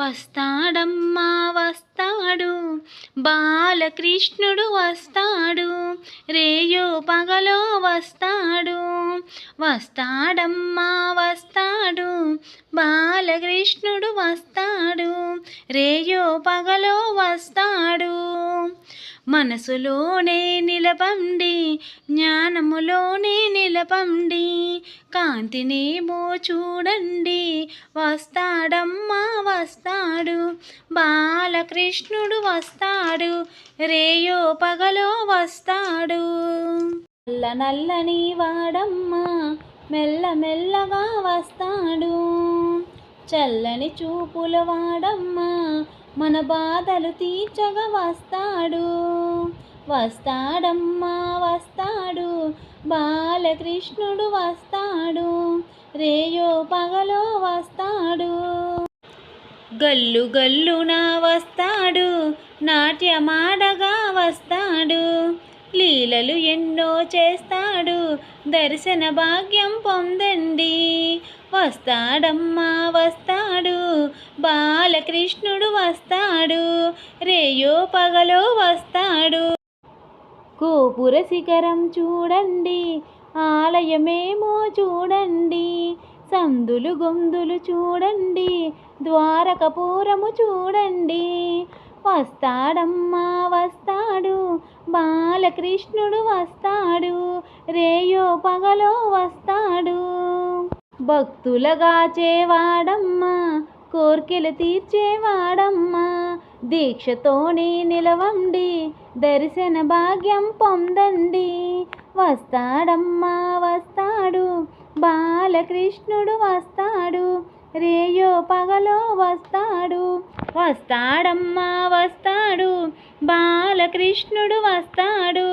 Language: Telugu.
వస్తాడమ్మా వస్తాడు. బాలకృష్ణుడు వస్తాడు. రేయో పగలో వస్తాడు. వస్తాడమ్మా వస్తాడు. బాలకృష్ణ మనసులోనే నిలపండి జ్ఞానములోనే నిలపండి కాంతినేమో చూడండి వస్తాడమ్మా వస్తాడు. బాలకృష్ణుడు వస్తాడు రేయో పగలో వస్తాడు. నల్ల నల్లని వాడమ్మా మెల్ల మెల్లగా వస్తాడు. చల్లని చూపుల వాడమ్మా మన బాధలు తీర్చగా వస్తాడు. వస్తాడమ్మా వస్తాడు. బాలకృష్ణుడు వస్తాడు. రేయో పగలో వస్తాడు. గల్లు గల్లున వస్తాడు. నాట్యమాడగా వస్తాడు. లీలలు ఎన్నో చేస్తాడు. దర్శన భాగ్యం పొందండి. వస్తాడమ్మా వస్తాడు. బాలకృష్ణుడు వస్తాడు. రేయో పగలో వస్తాడు. గోపుర శిఖరం చూడండి. ఆలయమేమో చూడండి. సందులు గొందులు చూడండి. ద్వారకపురము చూడండి. వస్తాడమ్మా వస్తాడు. బాలకృష్ణుడు వస్తాడు రేయో పగలో వస్తాడు. భక్తులగాచేవాడమ్మా కోర్కెలు తీర్చేవాడమ్మా. దీక్షతోనే నిలవండి దర్శన భాగ్యం పొందండి. వస్తాడమ్మా వస్తాడు బాలకృష్ణుడు వస్తాడు రేయో పగలో వస్తాడు. వస్తాడమ్మా వస్తాడు బాలకృష్ణుడు వస్తాడు.